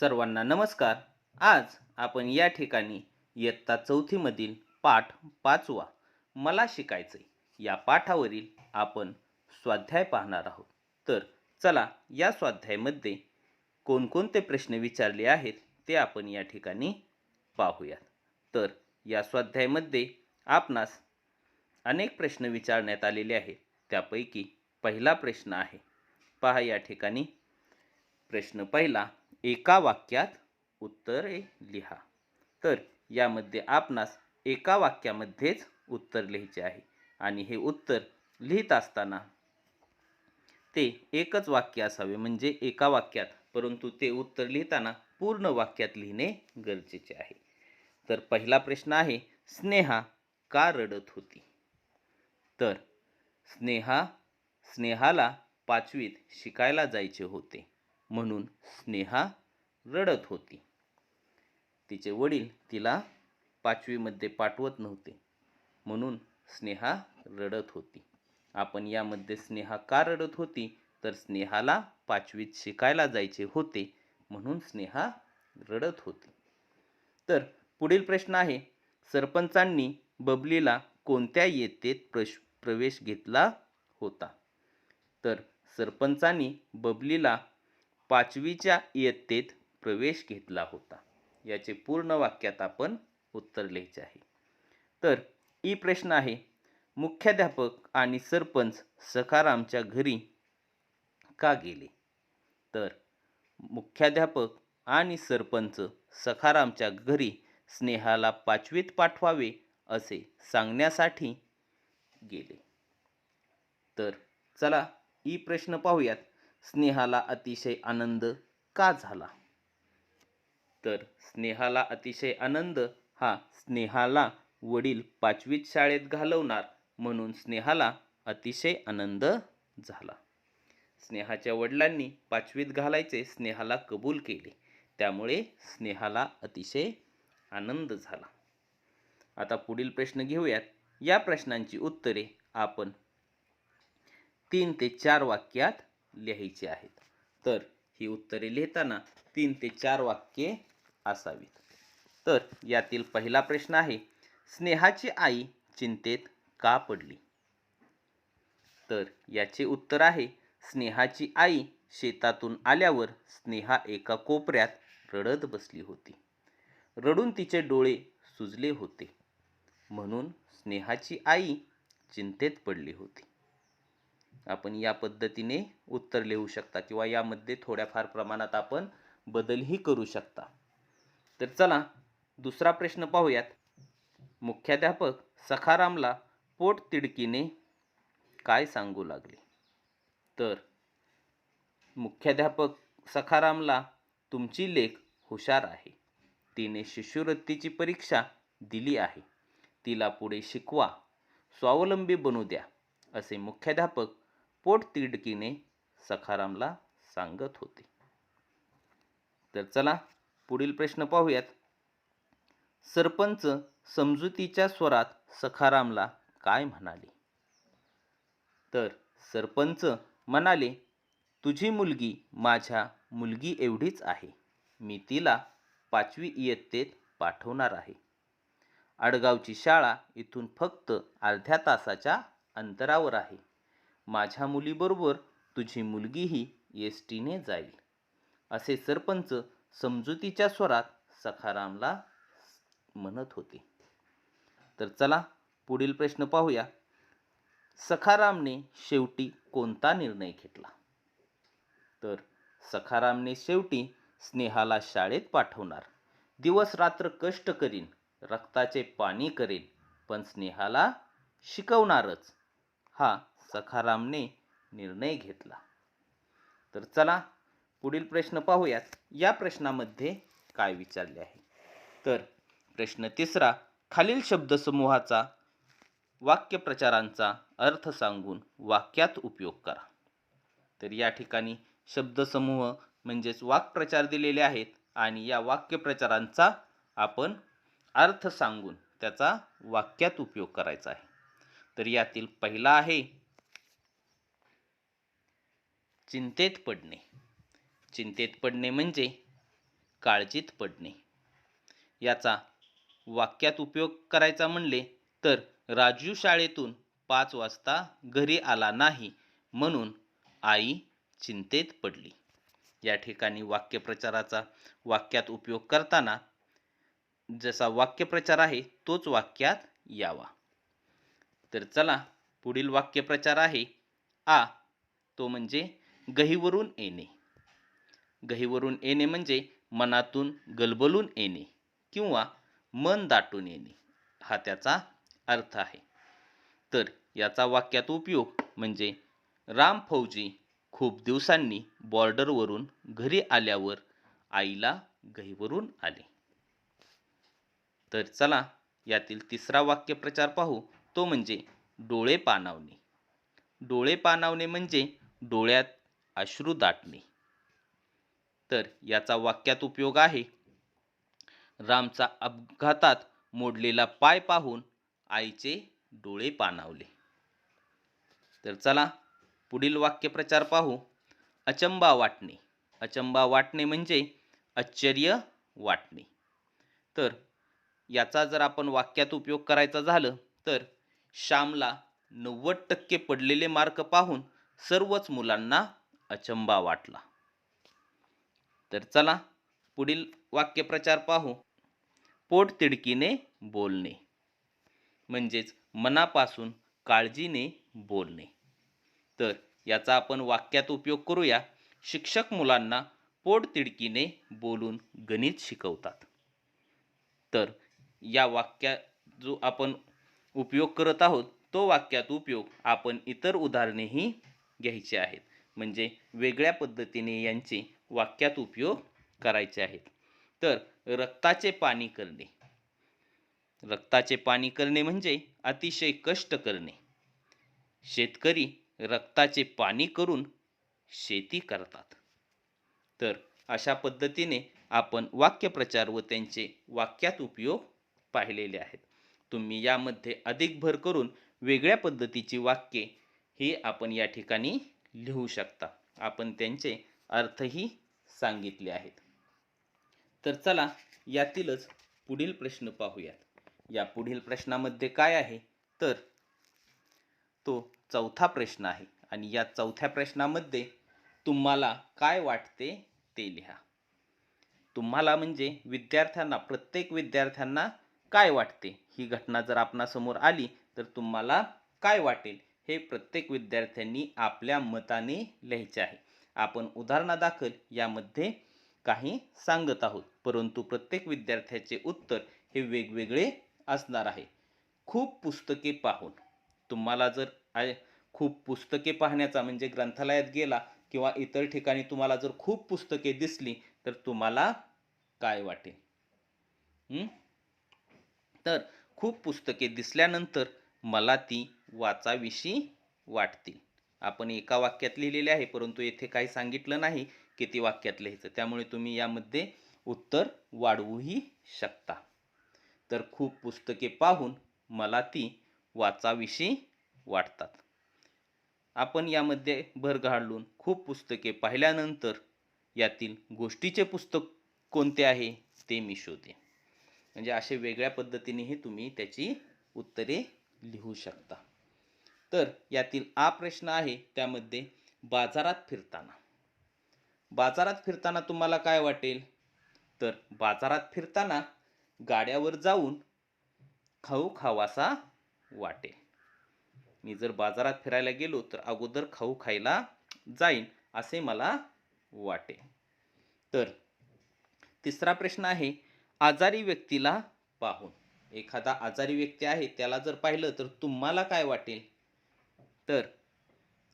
सर्वांना नमस्कार. आज आपण या ठिकाणी इयत्ता चौथीमधील पाठ पाचवा मला शिकायचे या पाठावरील आपण स्वाध्याय पाहणार आहोत. तर चला या स्वाध्यायामध्ये कोणकोणते प्रश्न विचारले आहेत ते आपण या ठिकाणी पाहूयात. तर या स्वाध्यायामध्ये आपणास अनेक प्रश्न विचारण्यात आलेले आहेत. त्यापैकी पहिला प्रश्न आहे. पहा या ठिकाणी. प्रश्न पहिला एका वाक्यात उत्तरे लिहा. तर यामध्ये आपणास एका वाक्यामध्येच उत्तर लिहायचे आहे. आणि हे उत्तर लिहित असताना ते एकच वाक्य असावे म्हणजे एका वाक्यात. परंतु ते उत्तर लिहिताना पूर्ण वाक्यात लिहिणे गरजेचे आहे. तर पहिला प्रश्न आहे स्नेहा का रडत होती? तर स्नेहा स्नेहाला पाचवीत शिकायला जायचे होते. म्हणून स्नेहा रडत होती. तिचे वडील तिला पाचवीमध्ये पाठवत नव्हते. म्हणून स्नेहा रडत होती. आपण यामध्ये स्नेहा का रडत होती? तर स्नेहाला पाचवीत शिकायला जायचे होते म्हणून स्नेहा रडत होती. तर पुढील प्रश्न आहे सरपंचांनी बबलीला कोणत्या येतेत प्रश प्रवेश घेतला होता? तर सरपंचांनी बबलीला पाचवीच्या इयत्तेत प्रवेश घेतला होता. याचे पूर्ण वाक्यात आपण उत्तर लिहायचे आहे. तर ई प्रश्न आहे. मुख्याध्यापक आणि सरपंच सखारामच्या घरी का गेले? तर मुख्याध्यापक आणि सरपंच सखारामच्या घरी स्नेहाला पाचवीत पाठवावे असे सांगण्यासाठी गेले. तर चला ई प्रश्न पाहूयात. स्नेहाला अतिशय आनंद का झाला? तर स्नेहाला अतिशय आनंद हा स्नेहाला वडील पाचवीत शाळेत घालवणार म्हणून स्नेहाला अतिशय आनंद झाला. स्नेहाच्या वडिलांनी पाचवीत घालायचे स्नेहाला कबूल केले. त्यामुळे स्नेहाला अतिशय आनंद झाला. आता पुढील प्रश्न घेऊयात. या प्रश्नांची उत्तरे आपण तीन ते चार वाक्यात लिहायची आहेत. तर ही उत्तरे लिहिताना तीन ते चार वाक्ये असावीत. तर यातील पहिला प्रश्न आहे स्नेहाची आई चिंतेत का पडली? तर याचे उत्तर आहे स्नेहाची आई शेतातून आल्यावर स्नेहा एका कोपऱ्यात रडत बसली होती. रडून तिचे डोळे सुजले होते. म्हणून स्नेहाची आई चिंतेत पडली होती. आपण या पद्धतीने उत्तर लिहू शकता किंवा यामध्ये थोड्याफार प्रमाणात आपण बदलही करू शकता. तर चला दुसरा प्रश्न पाहूयात. मुख्याध्यापक सखारामला पोट तिडकीने काय सांगू लागले? तर मुख्याध्यापक सखारामला तुमची लेख हुशार आहे. तिने शिष्यवृत्तीची परीक्षा दिली आहे. तिला पुढे शिकवा स्वावलंबी बनू द्या असे मुख्याध्यापक पोट तिडकीने सखारामला सांगत होते. तर चला पुढील प्रश्न पाहूयात. सरपंच समजुतीच्या स्वरात सखारामला काय म्हणाले? तर सरपंच म्हणाले तुझी मुलगी माझ्या मुलगी एवढीच आहे. मी तिला पाचवी इयत्तेत पाठवणार आहे. आडगावची शाळा इथून फक्त अर्ध्या तासाच्या अंतरावर आहे. माझ्या मुलीबरोबर तुझी मुलगीही एस टीने जाईल. असे सरपंच समजुतीच्या स्वरात सखारामला म्हणत होते. तर चला पुढील प्रश्न पाहूया. सखारामने शेवटी कोणता निर्णय घेतला? तर सखारामने शेवटी स्नेहाला शाळेत पाठवणार. दिवस रात्र कष्ट करीन रक्ताचे पाणी करेन पण स्नेहाला शिकवणारच. हा सखारामने निर्णय घेतला. तर चला पुढील प्रश्न पाहूयात. या प्रश्नामध्ये काय विचारले आहे? तर प्रश्न तिसरा खालील शब्दसमूहाचा वाक्यप्रचारांचा अर्थ सांगून वाक्यात उपयोग करा. तर या ठिकाणी शब्दसमूह म्हणजेच वाक्प्रचार दिलेले आहेत आणि या वाक्यप्रचारांचा आपण अर्थ सांगून त्याचा वाक्यात उपयोग करायचा आहे. तर यातील पहिला आहे चिंतेत पडणे. चिंतेत पडणे म्हणजे काळजीत पडणे. याचा वाक्यात उपयोग करायचा म्हणले तर राजू शाळेतून पाच वाजता घरी आला नाही म्हणून आई चिंतेत पडली. या ठिकाणी वाक्यप्रचाराचा वाक्यात उपयोग करताना जसा वाक्यप्रचार आहे तोच वाक्यात यावा. तर चला पुढील वाक्यप्रचार आहे आ. तो म्हणजे गहीवरून येणे. गहीवरून येणे म्हणजे मनातून गलबलून येणे किंवा मन दाटून येणे. हा त्याचा अर्थ आहे. तर याचा वाक्यात उपयोग म्हणजे राम फौजी खूप दिवसांनी बॉर्डरवरून घरी आल्यावर आईला गहीवरून आले. तर चला यातील तिसरा वाक्यप्रचार पाहू. तो म्हणजे डोळे पानावणे डोळे पाणावणे म्हणजे डोळ्यात अश्रू दाटणे. तर याचा वाक्यात उपयोग आहे. रामचा अपघातात मोडलेला पाय पाहून आईचे डोळे पाणावले. तर चला पुढील वाक्यप्रचार पाहू. अचंबा वाटणे. अचंबा वाटणे म्हणजे आश्चर्य वाटणे. तर याचा जर आपण वाक्यात उपयोग करायचा झालं तर श्यामला नव्वद टक्के पडलेले मार्क पाहून सर्वच मुलांना अचंबा वाटला. तर चला पुढील वाक्यप्रचार पाहू. पोट तिडकीने बोलणे. म्हणजेच मनापासून काळजीने बोलणे. तर याचा आपण वाक्यात उपयोग करूया. शिक्षक मुलांना पोट तिडकीने बोलून गणित शिकवतात. तर या वाक्यात जो आपण उपयोग करत आहोत तो वाक्यात उपयोग आपण इतर उदाहरणेही घ्यायची आहेत. म्हणजे वेगळ्या पद्धतीने यांचे वाक्यात उपयोग करायचे आहेत. तर रक्ताचे पाणी करणे. रक्ताचे पाणी करणे म्हणजे अतिशय कष्ट करणे. शेतकरी रक्ताचे पाणी करून शेती करतात. तर अशा पद्धतीने आपण वाक्यप्रचार व त्यांचे वाक्यात उपयोग पाहिलेले आहेत. तुम्ही यामध्ये अधिक भर करून वेगळ्या पद्धतीची वाक्ये ही आपण या ठिकाणी लिहू शकता. आपण त्यांचे अर्थही सांगितले आहेत. तर चला यातीलच पुढील प्रश्न पाहूयात. या पुढील प्रश्नामध्ये काय आहे? तर तो चौथा प्रश्न आहे आणि या चौथ्या प्रश्नामध्ये तुम्हाला काय वाटते ते लिहा. तुम्हाला म्हणजे विद्यार्थ्यांना प्रत्येक विद्यार्थ्यांना काय वाटते? ही घटना जर आपणासमोर आली तर तुम्हाला काय वाटेल? हे प्रत्येक विद्यार्थ्यांनी आपल्या मताने लिहायचे आहे. आपण उदाहरणादाखल यामध्ये काही सांगत आहोत. परंतु प्रत्येक विद्यार्थ्याचे उत्तर हे वेगवेगळे असणार आहे. खूप पुस्तके पाहून. तुम्हाला जर आय- खूप पुस्तके पाहण्याचा म्हणजे ग्रंथालयात गेला किंवा इतर ठिकाणी तुम्हाला जर खूप पुस्तके दिसली तर तुम्हाला काय वाटेल? तर खूप पुस्तके दिसल्यानंतर मला ती वाचाविषयी वाटतील. आपण एका वाक्यात लिहिलेले आहे परंतु येथे काही सांगितलं नाही की ती वाक्यात लिहायचं. त्यामुळे तुम्ही यामध्ये उत्तर वाढवूही शकता. तर खूप पुस्तके पाहून मला ती वाचाविषयी वाटतात. आपण यामध्ये भर घालून खूप पुस्तके पाहिल्यानंतर यातील गोष्टीचे पुस्तक कोणते आहे ते मी शोधे म्हणजे असे वेगळ्या पद्धतीनेही तुम्ही त्याची उत्तरे लिहू शकता. तर यातील आ प्रश्न आहे त्यामध्ये बाजारात फिरताना. बाजारात फिरताना तुम्हाला काय वाटेल? तर बाजारात फिरताना गाड्यावर जाऊन खाऊ खावासा वाटेल. मी जर बाजारात फिरायला गेलो तर अगोदर खाऊ खायला जाईन असे मला वाटेल. तर तिसरा प्रश्न आहे आजारी व्यक्तीला पाहून. एखादा आजारी व्यक्ती आहे त्याला जर पाहिलं तर तुम्हाला काय वाटेल? तर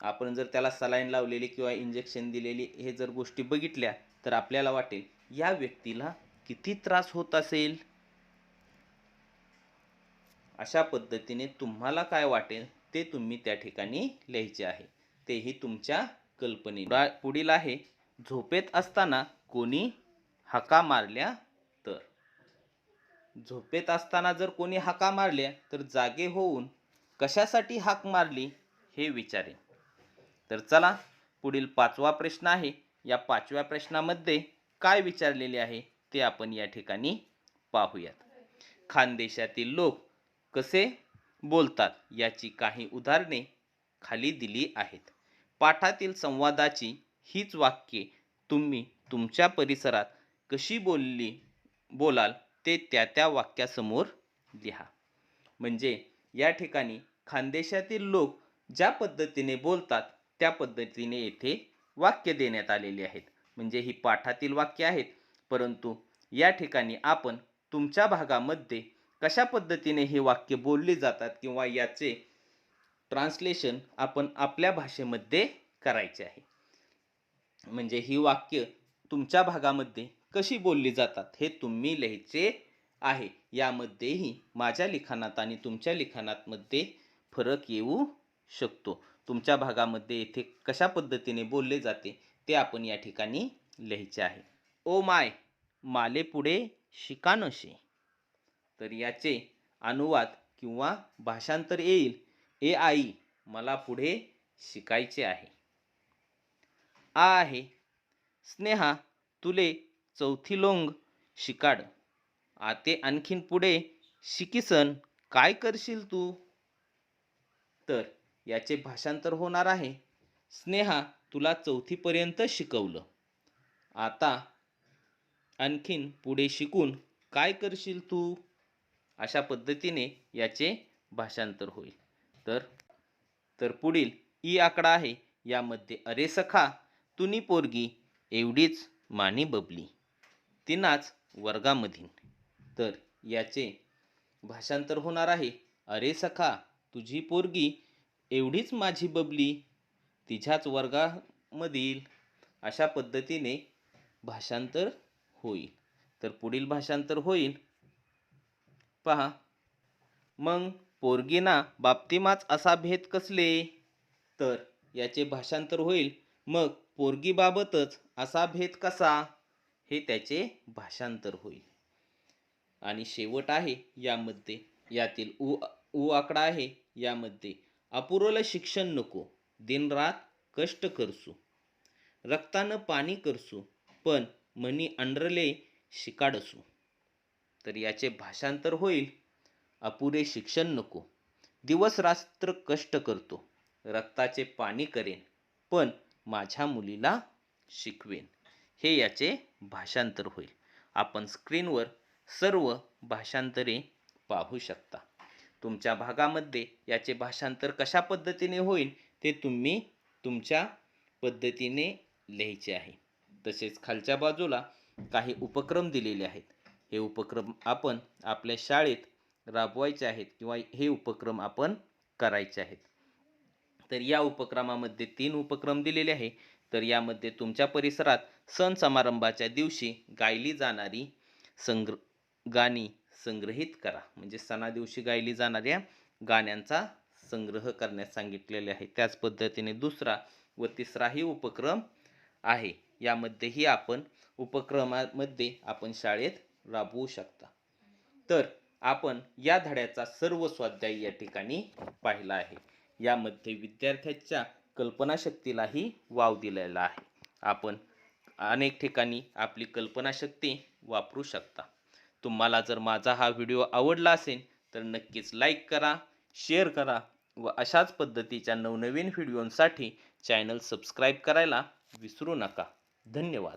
आपण जर त्याला सलाईन लावलेली किंवा इंजेक्शन दिलेली हे जर गोष्टी बघितल्या तर आपल्याला वाटेल या व्यक्तीला किती त्रास होत असेल? अशा पद्धतीने तुम्हाला काय वाटेल ते तुम्ही त्या ठिकाणी लिहायचे आहे. तेही तुमच्या कल्पने पुढील आहे झोपेत असताना कोणी हाका मारल्या तर. झोपेत असताना जर कोणी हाका मारल्या तर जागे होऊन कशासाठी हाक मारली? हे विचारेन. तर चला पुढील पाचवा प्रश्न आहे. या पाचव्या प्रश्नामध्ये काय विचारलेले आहे ते आपण या ठिकाणी पाहूयात. खानदेशातील लोक कसे बोलतात याची काही उदाहरणे खाली दिली आहेत. पाठातील संवादाची हीच वाक्ये तुम्ही तुमच्या परिसरात कशी बोलली बोलाल ते त्या त्या वाक्यासमोर लिहा. म्हणजे या ठिकाणी खानदेशातील लोक ज्या पद्धतीने बोलतात त्या पद्धतीने येथे वाक्य देण्यात आलेली आहेत. म्हणजे ही पाठातील वाक्य आहेत. परंतु या ठिकाणी आपण तुमच्या भागामध्ये कशा पद्धतीने हे वाक्य बोलली जातात किंवा याचे ट्रान्सलेशन आपण आपल्या भाषेमध्ये करायचे आहे. म्हणजे ही वाक्य तुमच्या भागामध्ये कशी बोलली जातात हे तुम्ही लिहायचे आहे. यामध्येही माझ्या लिखाणात आणि तुमच्या लिखाणातमध्ये फरक येऊ शकतो. तुमच्या भागामध्ये येथे कशा पद्धतीने बोलले जाते ते आपण या ठिकाणी लिहायचे आहे. ओ माय माले पुढे शिकानशे. तर याचे अनुवाद किंवा भाषांतर येईल. ए आई मला पुढे शिकायचे आहे. आ आहे स्नेहा तुले चौथी लोंग शिकाड. आते आणखीन पुढे शिकीसन काय करशील तू? तर याचे भाषांतर होणार आहे. स्नेहा तुला चौथीपर्यंत शिकवलं. आता आणखीन पुढे शिकून काय करशील तू? अशा पद्धतीने याचे भाषांतर होईल. तर तर पुढील ई आकडा आहे. यामध्ये अरे सखा तुनी पोरगी एवढीच मानी बबली. तिनाच वर्गामधील तर याचे भाषांतर होणार आहे. अरे सखा तुझी पोरगी एवढीच माझी बबली तिच्याच वर्गामधील अशा पद्धतीने भाषांतर होईल. तर पुढील भाषांतर होईल. पहा. मग पोरगीना बाप्तीमाच असा भेद कसले? तर याचे भाषांतर होईल. मग पोरगीबाबतच असा भेद कसा? हे त्याचे भाषांतर होईल. आणि शेवट आहे यामध्ये. यातील उ उ आकडा आहे यामध्ये. अपुरलं शिक्षण नको. दिनरात कष्ट करसू. रक्तानं पाणी करसू पण मनी अंडरले शिकाडसू. तर याचे भाषांतर होईल. अपुरे शिक्षण नको. दिवस रात्र कष्ट करतो. रक्ताचे पाणी करेन पण माझ्या मुलीला शिकवेन. हे याचे भाषांतर होईल. आपण स्क्रीनवर सर्व भाषांतरे पाहू शकता. तुमच्या भागामध्ये याचे भाषांतर कशा पद्धतीने होईल ते तुम्ही तुमच्या पद्धतीने लिहायचे आहे. तसेच खालच्या बाजूला काही उपक्रम दिलेले आहेत. हे उपक्रम आपण आपल्या शाळेत राबवायचे आहेत किंवा हे उपक्रम आपण करायचे आहेत. तर या उपक्रमामध्ये तीन उपक्रम दिलेले आहे. तर यामध्ये तुमच्या परिसरात सण समारंभाच्या दिवशी गायली जाणारी संग्र गाणी संग्रहित करा. म्हणजे सणादिवशी गायली जाणाऱ्या गाण्यांचा संग्रह करण्यास सांगितलेले आहे. त्याच पद्धतीने दुसरा व तिसराही उपक्रम आहे. यामध्येही आपण उपक्रमामध्ये आपण शाळेत राबवू शकता. तर आपण या धड्याचा सर्व स्वाध्याय या ठिकाणी पाहिला आहे. यामध्ये विद्यार्थ्याच्या कल्पनाशक्तीलाही वाव दिलेला आहे. आपण अनेक ठिकाणी आपली कल्पनाशक्ती वापरू शकता. तुम्हाला जर माझा हा व्हिडिओ आवडला असेल तर नक्कीच लाईक करा शेअर करा व अशाच पद्धतीच्या नवनवीन व्हिडिओंसाठी चॅनल सबस्क्राईब करायला विसरू नका. धन्यवाद.